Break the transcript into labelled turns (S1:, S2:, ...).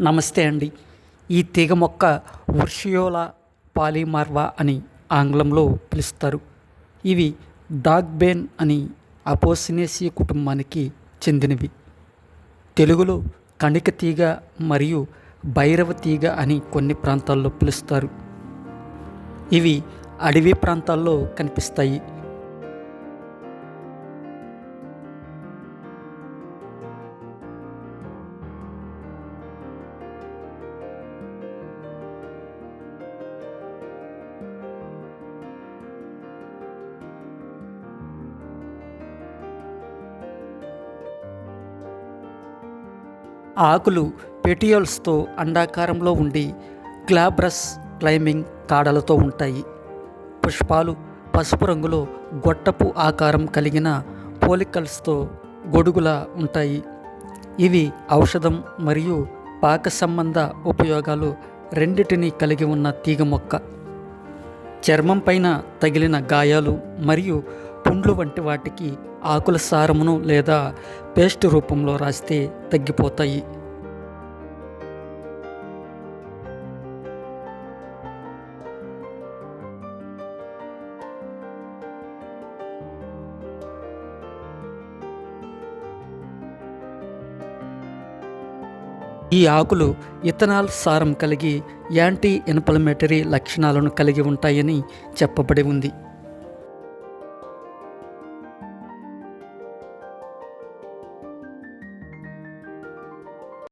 S1: నమస్తే అండి. ఈ తీగ మొక్క వర్షియోలా పాలిమార్వా అని ఆంగ్లంలో పిలుస్తారు. ఇవి డాగ్బేన్ అని అపోసినేసి కుటుంబానికి చెందినవి. తెలుగులో కణిక తీగ మరియు భైరవ తీగ అని కొన్ని ప్రాంతాల్లో పిలుస్తారు. ఇవి అడవి ప్రాంతాల్లో కనిపిస్తాయి. ఆకులు పెటియోల్స్తో అండాకారంలో ఉండి గ్లాబ్రస్ క్లైంబింగ్ కాడలతో ఉంటాయి. పుష్పాలు పసుపు రంగులో గొట్టపు ఆకారం కలిగిన పోలికల్స్తో గొడుగులా ఉంటాయి. ఇవి ఔషధం మరియు పాక సంబంధ ఉపయోగాలు రెండిటిని కలిగి ఉన్న తీగ మొక్క. చర్మం పైన తగిలిన గాయాలు మరియు పుండ్లు వంటి వాటికి ఆకుల సారమును లేదా పేస్ట్ రూపంలో రాస్తే తగ్గిపోతాయి. ఈ ఆకులు ఇథనాల్ సారం కలిగి యాంటీ ఇన్ఫ్లమేటరీ లక్షణాలను కలిగి ఉంటాయని చెప్పబడి ఉంది.